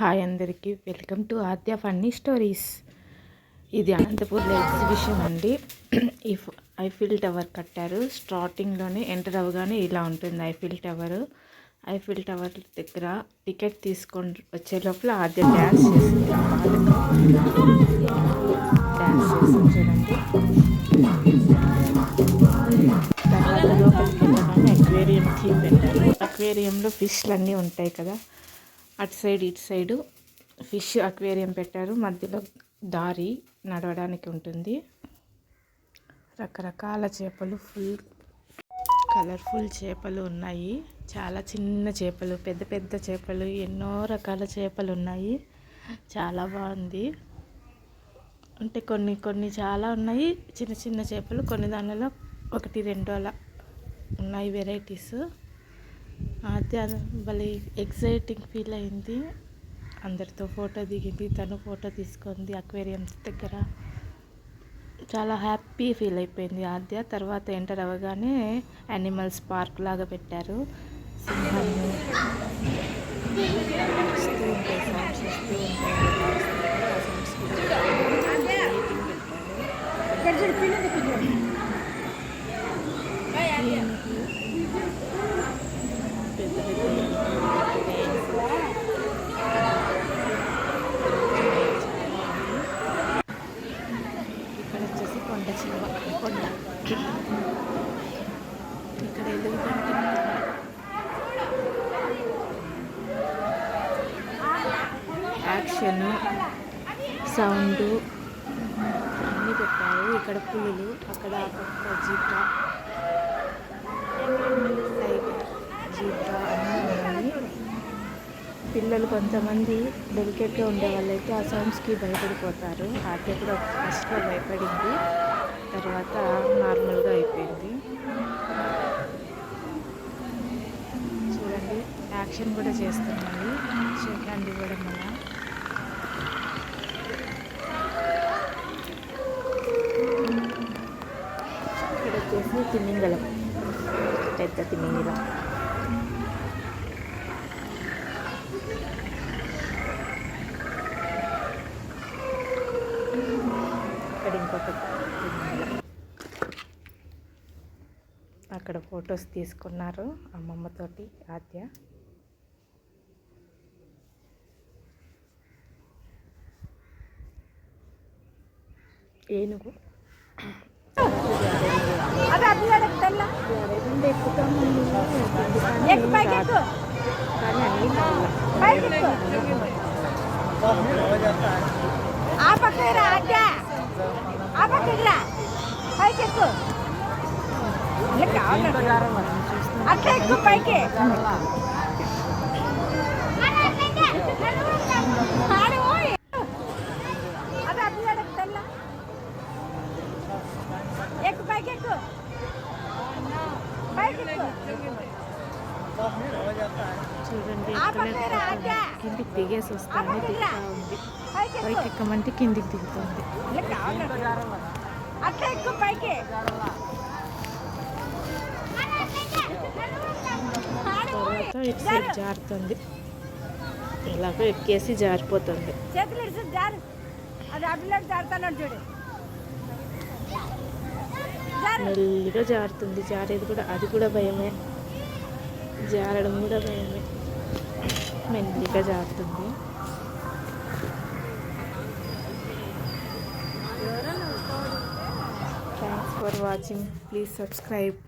Hi అందరికీ. Welcome to Adya funny stories. ఇది అనంతపూర్లో ఎగ్జిబిషన్ అండి. ఈ ఐఫిల్ టవర్ కట్టారు. స్టార్టింగ్లోనే ఎంటర్ అవ్వగానే ఇలా ఉంటుంది ఐఫిల్ టవర్. ఐఫిల్ టవర్ దగ్గర టికెట్ తీసుకొని వచ్చే లోపల ఆద్య డ్యాన్స్ చేసింది డ్యాన్స్ చేసి చూడండి. తర్వాత లోపలికి వెళ్ళగానే అక్వేరియం థీమ్ పెట్టారు. అక్వేరియంలో ఫిష్లు అన్నీ ఉంటాయి కదా. అటు సైడ్ ఇటు సైడు ఫిష్ అక్వేరియం పెట్టారు. మధ్యలో దారి నడవడానికి ఉంటుంది. రకరకాల చేపలు ఫుల్ కలర్ఫుల్ చేపలు ఉన్నాయి. చాలా చిన్న చేపలు పెద్ద పెద్ద చేపలు ఎన్నో రకాల చేపలు ఉన్నాయి. చాలా బాగుంది. అంటే కొన్ని కొన్ని చాలా ఉన్నాయి. చిన్న చిన్న చేపలు కొన్ని దానిలో ఒకటి రెండు అలా ఉన్నాయి వెరైటీస్. అది భలే ఎగ్జైటింగ్ ఫీల్ అయింది. అందరితో ఫోటో దిగింది తను ఫోటో తీసుకుంది అక్వేరియంస్ దగ్గర. చాలా హ్యాపీ ఫీల్ అయిపోయింది ఆద్య. తర్వాత ఎంటర్ అవ్వగానే యానిమల్స్ పార్క్ లాగా పెట్టారు. సింహాన్ని వస్తూ ఉంటాయి సౌండ్స్ వస్తూ ఉంటాయి ఆ sounds కి lighting పెట్టారు. దీనికి పెద్ద పెద్ద ఇక్కడ వచ్చేసి కొండ. కొండ ఇక్కడ ఎదుగుతుంటే యాక్షన్ సౌండ్ అన్నీ పెట్టారు. ఇక్కడ పులులు అక్కడ పక్క జీబ్రా అన్నీ పిల్లలు కొంతమంది డెలికేట్గా ఉండే వాళ్ళైతే ఆ సౌండ్స్కి భయపడిపోతారు. ఆద్య కూడా ఫస్ట్లో భయపడింది. తర్వాత నార్మల్గా అయిపోయింది. చూడండి యాక్షన్ కూడా చేస్తున్నాయి. షేక్ హ్యాండ్ ఇవ్వడం వల్ల ఇక్కడ వచ్చేసి తిమింగలం పెద్ద తిమింగలం ఇక్కడ ఇంకొక తిమింగలం. అక్కడ ఫొటోస్ తీసుకున్నారు అమ్మమ్మతోటి ఆద్య. ఏనుగు. ఆ పక్కన ఆ పక్కన పైకి ఎక్కువ ఇలా కావాలి అట్లా ఎక్కు పైకి ఎక్కు పైకి ఎక్కు పైకి చూడండి. కిందికి దిగేసి వస్తాను దిగుతా ఉంది పైకి పైకి ఎక్కు ఎక్కమంటే కిందికి దిగుతుంది అట్లా ఎక్కు పైకి తర్వాత ఇటు సైడ్ జారుతుంది. ఇలాగో ఎక్కేసి జారిపోతుంది. మెల్లిగా జారుతుంది. జారేది కూడా అది కూడా భయమే. జారడం కూడా భయమే. మెల్లిగా జారుతుంది. Thanks for watching please subscribe